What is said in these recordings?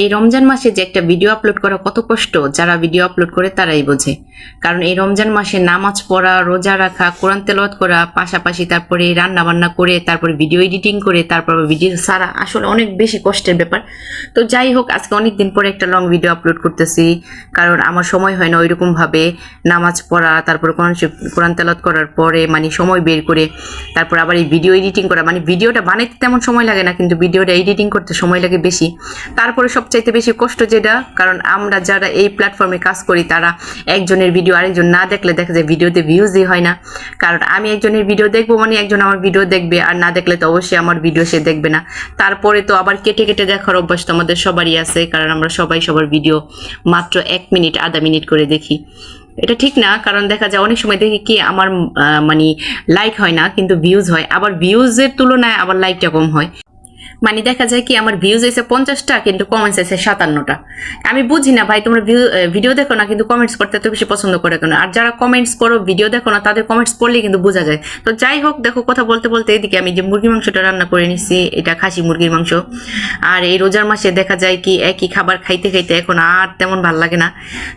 এই রমজান মাসে যে একটা ভিডিও আপলোড করা কত কষ্ট, যারা ভিডিও আপলোড করে তারাই বোঝে। কারণ এই রমজান মাসে নামাজ পড়া, রোজা রাখা, কোরআন তেলাওয়াত করা, পাশাপাশি তারপরে রান্না বান্না করে, তারপরে ভিডিও এডিটিং করে, তারপর ভিডিও সারা আসলে অনেক বেশি কষ্টের ব্যাপার। তো যাই হোক, আজকে অনেক দিন পরে একটা লং ভিডিও আপলোড করতেছি, কারণ আমার সময় হয় না ওইরকম ভাবে নামাজ পড়া, তারপরে কোরআন কোরআন তেলাওয়াত করার পরে মানে সময় বের করে, তারপর আবার এই ভিডিও এডিটিং করা। মানে ভিডিওটা বানাইতে তেমন সময় লাগে না, কিন্তু ভিডিওটা এডিটিং করতে সময় লাগে বেশি। তারপরে সবচাইতে বেশি কষ্ট যেটা, কারণ আমরা যারা এই প্ল্যাটফর্মে কাজ করি, তারা একজনের ভিডিও আরেকজন না দেখলে দেখা যায় ভিডিওতে ভিউজই হয় না। কারণ আমি একজনের ভিডিও দেখব মানে একজন আমার ভিডিও দেখবে, আর না দেখলে তো অবশ্যই আমার ভিডিও সে দেখবে না। তারপরে তো আবার কেটে কেটে দেখার অভ্যাস তো আমাদের সবারই আছে, কারণ আমরা সবাই সবার ভিডিও মাত্র এক মিনিট, আধা মিনিট করে দেখি। এটা ঠিক না, কারণ দেখা যায় অনেক সময় দেখি কি আমার মানে লাইক হয় না, কিন্তু ভিউজ হয়। আবার ভিউজের তুলনায় আবার লাইকটা কম হয়। মানে দেখা যায় কি আমার ভিউজ এসে পঞ্চাশটা, কিন্তু কমেন্টস এসে সাতান্নটা। আমি বুঝি না ভাই, তোমরা ভিডিও দেখো না, কিন্তু কমেন্টস করতে এত বেশি পছন্দ করে কেন? আর যারা কমেন্টস করো ভিডিও দেখো না, তাদের কমেন্টস পড়লে কিন্তু বোঝা যায়। তো যাই হোক, দেখো, কথা বলতে বলতে এদিকে আমি যে মুরগির মাংসটা রান্না করে নিচ্ছি এটা খাসি মুরগির মাংস। আর এই রোজার মাসে দেখা যায় কি, একই খাবার খাইতে খাইতে এখন আর তেমন ভালো লাগে না।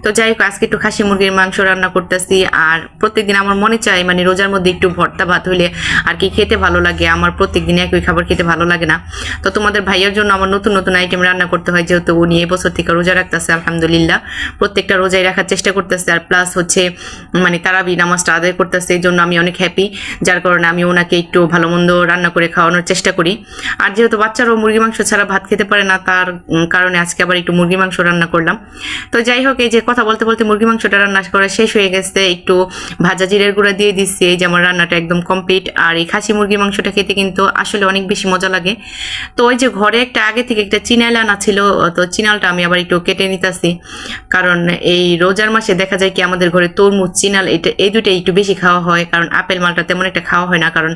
তো যাই হোক, আজকে একটু খাসি মুরগির মাংস রান্না করতেছি, আর প্রত্যেকদিন আমার মনে চায় মানে রোজার মধ্যে একটু ভর্তা ভাত হইলে আর কি খেতে ভালো লাগে, আমার প্রত্যেকদিন একই খাবার খেতে ভালো লাগে না। তো তোমাদের ভাইয়ের জন্য আমার নতুন নতুন আইটেম রান্না করতে হয়, যেহেতু উনি এবছর থেকে রোজা রাখতেছে, আলহামদুলিল্লাহ। প্রত্যেকটা রোজাই রাখার চেষ্টা করতেছে, আর প্লাস হচ্ছে মানে তারাবি নামাজটা আদায় করতেছে, এই জন্য আমি অনেক হ্যাপি যার কারণে আমি ওনাকে একটু ভালো মন্দ রান্না করে খাওয়ানোর চেষ্টা করি। আর যেহেতু বাচ্চারাও মুরগি মাংস ছাড়া ভাত খেতে পারে না, তার কারণে আজকে আবার একটু মুরগি মাংস রান্না করলাম। তো যাই হোক, এই যে কথা বলতে বলতে মুরগি মাংসটা রান্না করা শেষ হয়ে গেছে। একটু ভাজা জিরের গুঁড়া দিয়ে দিচ্ছি, এই যে আমার রান্নাটা একদম কমপ্লিট আর এই খাসি মুরগি মাংসটা খেতে কিন্তু আসলে অনেক বেশি মজা লাগে। তো ওই যে ঘরে একটা আগে থেকে একটা চিনাল আনা ছিল, তো চিনালটা আমি আবার একটু কেটে নিতেছি। কারণ এই রোজার মাসে দেখা যায় কি আমাদের ঘরে তরমুজ, চিনাল এটা, এই দুইটা একটু বেশি খাওয়া হয়। কারণ আপেল মালটা তেমন একটা খাওয়া হয় না। কারণ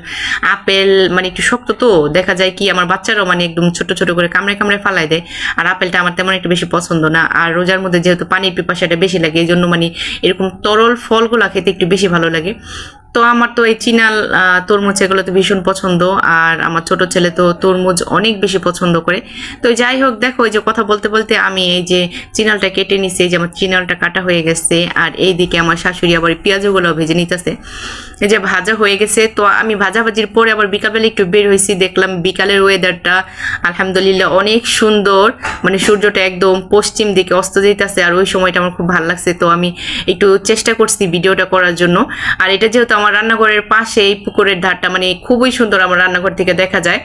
আপেল মানে একটু শক্ত তো, দেখা যায় কি আমার বাচ্চারাও মানে একদম ছোট ছোট করে কামড়ে কামড়ে ফালাই দেয়। আর আপেলটা আমার তেমন একটু বেশি পছন্দ না। আর রোজার মধ্যে যেহেতু পানির পিপাসাটা বেশি লাগে, এই জন্য মানে এরকম তরল ফলগুলো খেতে একটু বেশি ভালো লাগে। তো আমার তো এই চিনাল তরমুজ এগুলো তো ভীষণ পছন্দ, আর আমার ছোট ছেলে তো তরমুজ অনেক বেশি পছন্দ করে। তো যাই হোক, দেখো এই যে কথা বলতে বলতে আমি এই যে চিনালটা কেটে নিছি, এই যে আমার চিনালটা কাটা হয়ে গেছে, আর এইদিকে আমার শাশুড়ি আবার এই পেঁয়াজগুলো ভেজে নিতেছে। এই যে ভাজা হয়ে গেছে, তো আমি ভাজাভাজির পরে আবার বিকালবেলা একটু বের হয়েছি, দেখলাম বিকালের ওয়েদারটা আলহামদুলিল্লাহ অনেক সুন্দর মানে সূর্যটা একদম পশ্চিম দিকে অস্ত যেতেছে আর ওই সময়টা আমার খুব ভালো লাগছে, তো আমি একটু চেষ্টা করছি ভিডিওটা করার জন্য। আর এটা যেহেতু আমার রান্নাঘরের পাশে এই পুকুরের ধারটা মানে খুবই সুন্দর আমার রান্নাঘর থেকে দেখা যায়।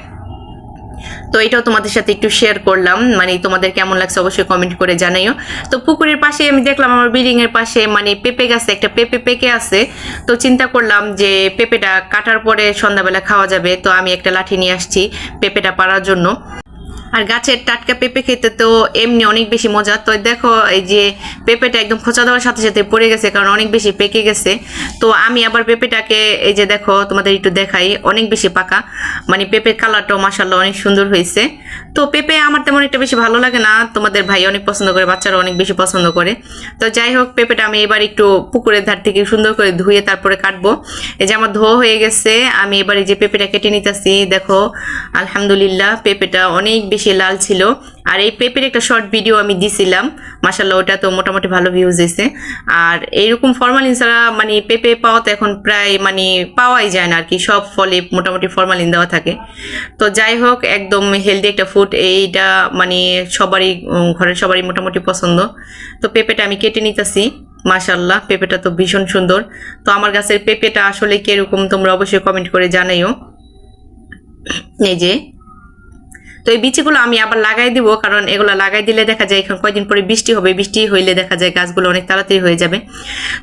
তো এটাও তোমাদের সাথে একটু শেয়ার করলাম মানে তোমাদের কেমন লাগছে অবশ্যই কমেন্ট করে জানাইও। তো পুকুরের পাশে আমি দেখলাম আমার বিল্ডিং এর পাশে মানে পেঁপে গাছে একটা পেঁপে পেকে আছে। তো চিন্তা করলাম যে পেঁপেটা কাটার পরে সন্ধ্যাবেলা খাওয়া যাবে, তো আমি একটা লাঠি নিয়ে আসছি পেঁপেটা পাড়ার জন্য। আর গাছের টাটকা পেঁপে খেতে তো এমনি অনেক বেশি মজা। তো দেখো, এই যে পেঁপেটা একদম খোঁচা দেওয়ার সাথে সাথে পড়ে গেছে কারণ অনেক বেশি পেকে গেছে। তো আমি আবার পেঁপেটাকে, এই যে দেখো, তোমাদের একটু দেখাই, অনেক বেশি পাকা। মানে পেঁপের কালারটাও মাসাল্লাহ অনেক সুন্দর হয়েছে। তো পেঁপে আমার তেমন একটা বেশি ভালো লাগে না, তোমাদের ভাই অনেক পছন্দ করে, বাচ্চারা অনেক বেশি পছন্দ করে। তো যাই হোক, পেঁপেটা আমি এবার একটু পুকুরের ধার থেকে সুন্দর করে ধুয়ে তারপরে কাটবো। এই যে আমার ধোয়া হয়ে গেছে, আমি এবার এই যে পেঁপেটা কেটে নিতেছি, দেখো, আলহামদুলিল্লাহ, পেঁপেটা অনেক বেশি লাল ছিল। আর এই পেঁপের একটা শর্ট ভিডিও আমি দিছিলাম। মাসাল্লাহ ওটা তো মোটামুটি ভালো ভিউজ এসে আর এইরকম ফরমালিন ছাড়া মানে পেঁপে পাওয়া তো এখন প্রায় মানে পাওয়াই যায় না আর কি সব ফলে মোটামুটি ফরমালিন দেওয়া থাকে। তো যাই হোক, একদম হেলদি একটা ফুড এইটা মানে সবারই ঘরের সবারই মোটামুটি পছন্দ। তো পেঁপেটা আমি কেটে নিতেছি মাশাল্লাহ পেঁপেটা তো ভীষণ সুন্দর। তো আমার গাছের পেঁপেটা আসলে কীরকম, তোমরা অবশ্যই কমেন্ট করে জানাইও। এই যে তো এই বিচিগুলো আমি আবার লাগাই দিব, কারণ এগুলো লাগাই দিলে দেখা যায় এখন কয়দিন পরে বৃষ্টি হবে, বৃষ্টি হইলে দেখা যায় গাছগুলো অনেক তাড়াতাড়ি হয়ে যাবে।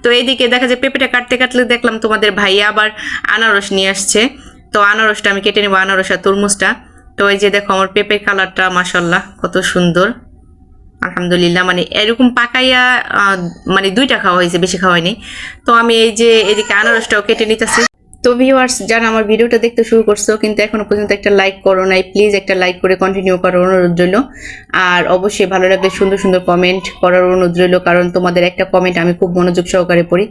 তো এইদিকে দেখা যায় পেঁপেটা কাটতে কাটলে দেখলাম তোমাদের ভাইয়া আবার আনারস নিয়ে আসছে। তো আনারসটা আমি কেটে নেব, আনারস আর তরমুজটা। তো এই যে দেখো আমার পেঁপের কালারটা মাসাল্লাহ কত সুন্দর। আলহামদুলিল্লাহ মানে এরকম পাকাইয়া মানে দুইটা খাওয়া হয়েছে, বেশি খাওয়া হয়নি। তো আমি এই যে এদিকে আনারসটাও কেটে নিতেছি। তো ভিউয়ার্স যারা আমার ভিডিওটা দেখতে শুরু করছ, কিন্তু এখনও পর্যন্ত একটা লাইক করো নাই প্লিজ একটা লাইক করে কন্টিনিউ করার অনুরোধ রইল। আর অবশ্যই ভালো লাগলে সুন্দর সুন্দর কমেন্ট করার অনুরোধ রইল, কারণ তোমাদের একটা কমেন্ট আমি খুব মনোযোগ সহকারে পড়ি।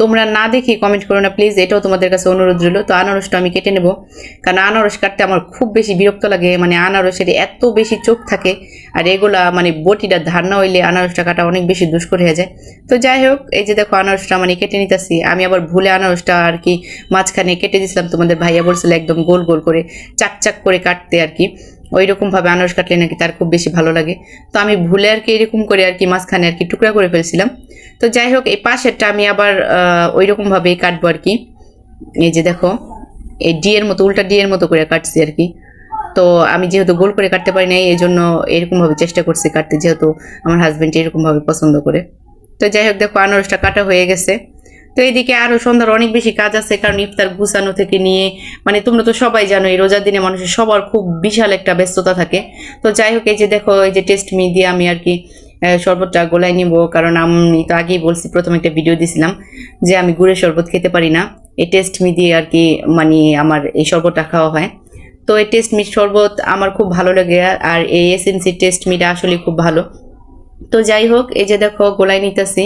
তোমরা না দেখি কমেন্ট করো না প্লিজ এটাও তোমাদের কাছে অনুরোধ রইল। তো আনারসটা আমি কেটে নেব, কারণ আনারস কাটতে আমার খুব বেশি বিরক্ত লাগে। মানে আনারসের এত বেশি চোখ থাকে, আর এগুলা মানে বটিটা ধারণা হইলে আনারসটা কাটা অনেক বেশি দুষ্কর হয়ে যায়। তো যাই হোক, এই যে দেখো আনারসটা মানে কেটে নিতেছি, আমি আবার ভুলে আনারসটা আর কি মাঝখানে কেটে দিয়েছিলাম, তোমাদের ভাইয়া বলছিল একদম গোল গোল করে চাক চাক করে কাটতে আর কি। ওই রকম ভাবে আনারস কাটলে নাকি তার খুব বেশি ভালো লাগে। তো আমি ভুলে আর কি এরকম করে আর কি মাঝখানে আর কি টুকরা করে ফেলছিলাম। তো যাই হোক, এই পাশেরটা আমি আবার ওই রকম ভাবেই কাটবো আর কি। এই যে দেখো, এই ডি এর মতো, উল্টা ডি এর মতো করে কাটছি আর কি। তো আমি যেহেতু গোল করে কাটতে পারি নাই এই জন্য এরকমভাবে চেষ্টা করছি কাটতে, যেহেতু আমার হাজব্যান্ড এরকমভাবে পছন্দ করে। তো যাই হোক, দেখো, আনারসটা কাটা হয়ে গেছে। তো এইদিকে আরও সন্ধ্যার অনেক বেশি কাজ আছে, কারণ ইফতার গুছানো থেকে নিয়ে মানে তোমরা তো সবাই জানো এই রোজার দিনে মানুষের সবার খুব বিশাল একটা ব্যস্ততা থাকে। তো যাই হোক, এই যে দেখো, এই যে টেস্ট মি দিয়ে আমি আর কি শরবতটা গোলায় নিব, কারণ আমি তো আগেই বলছি, প্রথমে একটা ভিডিও দিছিলাম যে আমি গুড়ের শরবত খেতে পারি না। এই টেস্ট মি দিয়ে আর কি মানে আমার এই শরবতটা খাওয়া হয়। তো এই টেস্ট মিট শরবত আমার খুব ভালো লাগে, আর এই এসএনসি টেস্ট মিটা আসলে খুব ভালো। তো যাই হোক, এই যে দেখো গোলাই নিতেছি।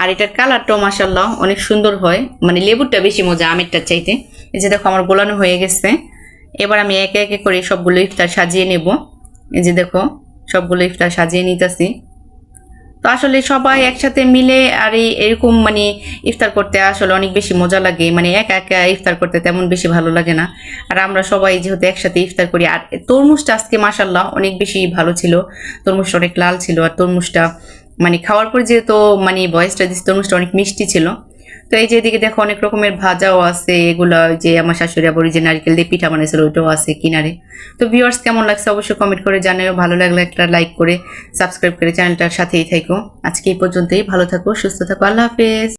আর এটার কালারটাও মাসাল্লাহ অনেক সুন্দর হয়। মানে লেবুরটা বেশি মজা, আমেরটার চাইতে। এই যে দেখো, আমার গোলানো হয়ে গেছে। এবার আমি একে একে করে সবগুলো ইফতার সাজিয়ে নেব। এই যে দেখো, সবগুলো ইফতার সাজিয়ে নিতেছি। তো আসলে সবাই একসাথে মিলে আর এই এরকম মানে ইফতার করতে আসলে অনেক বেশি মজা লাগে। মানে একা একা ইফতার করতে তেমন বেশি ভালো লাগে না। আর আমরা সবাই যেহেতু একসাথে ইফতার করি, আর তরমুজটা আজকে মাসাল্লাহ অনেক বেশি ভালো ছিল। তরমুজটা অনেক লাল ছিল, আর তরমুজটা মানে খাওয়ার পর যেহেতু মানে বয়সটা দিচ্ছে তরমুজটা অনেক মিষ্টি ছিল, তো এই যে এদিকে দেখো অনেক রকমের ভাজাও আছে, এগুলো যে আমার শাশুড়ি আবার যে নারিকেল দিয়ে পিঠা বানাইছিল, ওইটাও আছে কিনারে। তো ভিউয়ার্স কেমন লাগছে অবশ্যই কমেন্ট করে জানাও ভালো লাগলে একটা লাইক করে সাবস্ক্রাইব করে চ্যানেলটার সাথেই থাকো। আজকে এই পর্যন্তই, ভালো থাকো, সুস্থ থাকো, আল্লাহ হাফেজ।